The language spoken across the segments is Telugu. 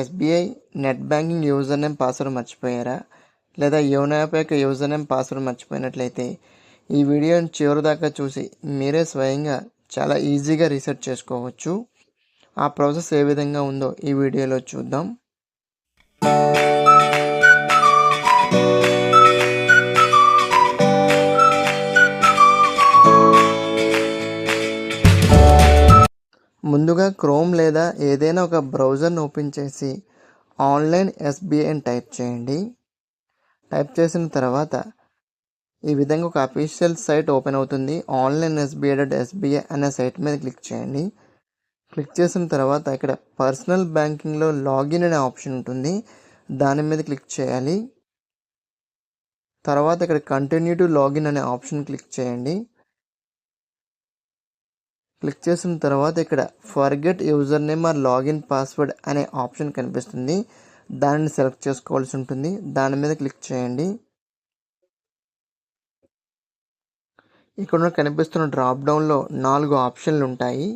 SBI net banking user name password మర్చిపోయారా? లేదా యోనో యాప్ యొక్క యూజర్ నేమ్ పాస్వర్డ్ మర్చిపోయినట్లయితే ఈ వీడియోని చివరి దాకా చూసి మీరే స్వయంగా చాలా ఈజీగా రీసెర్చ్ చేసుకోవచ్చు. ఆ ప్రాసెస్ ఏ విధంగా ఉందో ఈ వీడియోలో చూద్దాం. ముందుగా క్రోమ్ లేదా ఏదైనా ఒక బ్రౌజర్ని ఓపెన్ చేసి ఆన్లైన్ ఎస్బీఐ అని టైప్ చేయండి. టైప్ చేసిన తర్వాత ఈ విధంగా ఒక అఫీషియల్ సైట్ ఓపెన్ అవుతుంది. ఆన్లైన్ ఎస్బీఐ డాట్ ఎస్బీఐ అనే సైట్ మీద క్లిక్ చేయండి. క్లిక్ చేసిన తర్వాత ఇక్కడ పర్సనల్ బ్యాంకింగ్లో లాగిన్ అనే ఆప్షన్ ఉంటుంది. దాని మీద క్లిక్ చేయాలి. తర్వాత ఇక్కడ కంటిన్యూ టు లాగిన్ అనే ఆప్షన్ క్లిక్ చేయండి. క్లిక్ చేసిన తర్వాత ఇక్కడ forget user name or login password అనే ఆప్షన్ కనిపిస్తుంది. దానిని సెలెక్ట్ చేసుకోవాల్సి ఉంటుంది. దాని మీద క్లిక్ చేయండి. ఇక్కడ కనిపిస్తున్న డ్రాప్ డౌన్లో నాలుగు ఆప్షన్లు ఉంటాయి.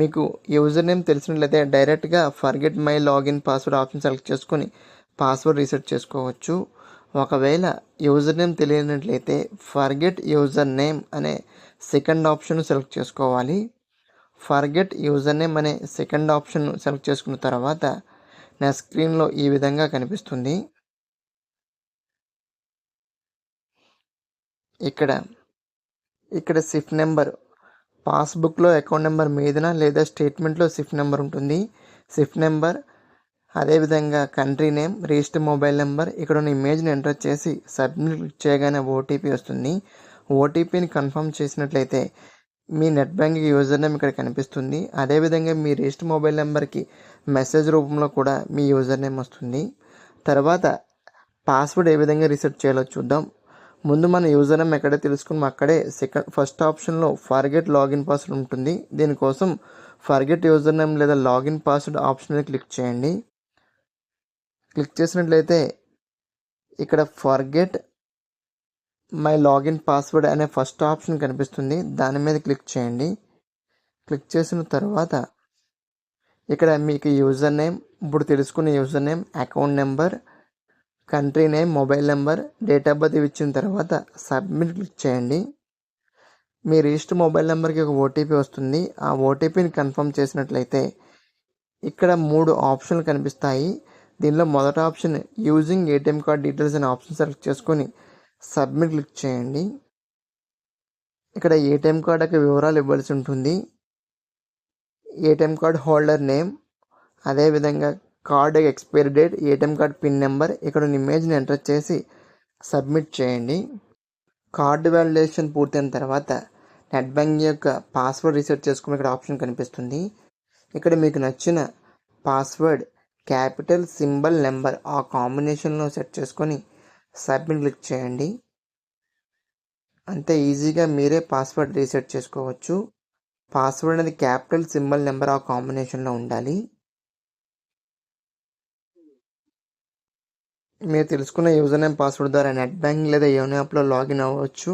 మీకు యూజర్ నేమ్ తెలిసినట్లయితే డైరెక్ట్గా forget my login password option select చేసుకొని పాస్వర్డ్ రీసెట్ చేసుకోవచ్చు. ఒకవేళ యూజర్ నేమ్ తెలియనట్లయితే ఫర్గెట్ యూజర్ నేమ్ అనే సెకండ్ ఆప్షన్ సెలెక్ట్ చేసుకోవాలి. ఫర్గెట్ యూజర్ నేమ్ అనే సెకండ్ ఆప్షన్ సెలెక్ట్ చేసుకున్న తర్వాత నా స్క్రీన్లో ఈ విధంగా కనిపిస్తుంది. ఇక్కడ ఇక్కడ సిఫ్ నెంబర్ పాస్బుక్లో అకౌంట్ నెంబర్ మీదన లేదా స్టేట్మెంట్లో సిఫ్ నెంబర్ ఉంటుంది. సిఫ్ నెంబర్ అదేవిధంగా country name register mobile number ఇక్కడ ఉన్న ఇమేజ్ని ఎంటర్ చేసి సబ్మిట్ క్లిక్ చేయగానే ఓటీపీ వస్తుంది. ఓటీపీని కన్ఫర్మ్ చేసినట్లయితే మీ నెట్ బ్యాంకింగ్ యూజర్ నేమ్ ఇక్కడ కనిపిస్తుంది. అదేవిధంగా మీ రిజిస్టర్ మొబైల్ నెంబర్కి మెసేజ్ రూపంలో కూడా మీ యూజర్ నేమ్ వస్తుంది. తర్వాత పాస్వర్డ్ ఏ విధంగా రీసెట్ చేయాలో చూద్దాం. ముందు మన యూజర్ నేమ్ ఎక్కడే తెలుసుకున్నాం. అక్కడే సెకండ్ ఫస్ట్ ఆప్షన్లో ఫర్గెట్ లాగిన్ పాస్వర్డ్ ఉంటుంది. దీనికోసం ఫర్గెట్ యూజర్ నేమ్ లేదా లాగిన్ పాస్వర్డ్ ఆప్షన్ మీద క్లిక్ చేయండి. క్లిక్ చేసినట్లయితే ఇక్కడ ఫర్గెట్ మై లాగిన్ పాస్వర్డ్ అనే ఫస్ట్ ఆప్షన్ కనిపిస్తుంది. దాని మీద క్లిక్ చేయండి. క్లిక్ చేసిన తర్వాత ఇక్కడ మీకు యూజర్ నేమ్ ఇప్పుడు తెలుసుకునే user name account number country name mobile number date of birth ఇచ్చిన తర్వాత సబ్మిట్ క్లిక్ చేయండి. మీ రిజిస్టర్ మొబైల్ నెంబర్కి ఒక ఓటీపీ వస్తుంది. ఆ ఓటీపీని కన్ఫర్మ్ చేసినట్లయితే ఇక్కడ మూడు ఆప్షన్లు కనిపిస్తాయి. దీనిలో మొదటి option using ATM card details అనే ఆప్షన్ సెలెక్ట్ చేసుకొని సబ్మిట్ క్లిక్ చేయండి. ఇక్కడ ఏటీఎం కార్డ్ యొక్క వివరాలు ఇవ్వాల్సి ఉంటుంది. ఏటీఎం కార్డ్ హోల్డర్ నేమ్ అదేవిధంగా card expiry date ATM card pin number ఇక్కడ ఉన్న ఇమేజ్ని ఎంటర్ చేసి సబ్మిట్ చేయండి. కార్డు వ్యాలిడేషన్ పూర్తయిన తర్వాత నెట్ బ్యాంకింగ్ యొక్క పాస్వర్డ్ రీసెట్ చేసుకుని ఇక్కడ ఆప్షన్ కనిపిస్తుంది. ఇక్కడ మీకు నచ్చిన పాస్వర్డ్ క్యాపిటల్ సింబల్ నెంబర్ ఆ కాంబినేషన్లో సెట్ చేసుకొని సబ్మిట్ క్లిక్ చేయండి. అంతే ఈజీగా మీరే పాస్వర్డ్ రీసెట్ చేసుకోవచ్చు. పాస్వర్డ్ అనేది క్యాపిటల్ సింబల్ నెంబర్ ఆ కాంబినేషన్లో ఉండాలి. మీరు తెలుసుకున్న యూజర్ నేమ్ పాస్వర్డ్ ద్వారా నెట్ బ్యాంకింగ్ లేదా యోనో యాప్లో లాగిన్ అవ్వచ్చు.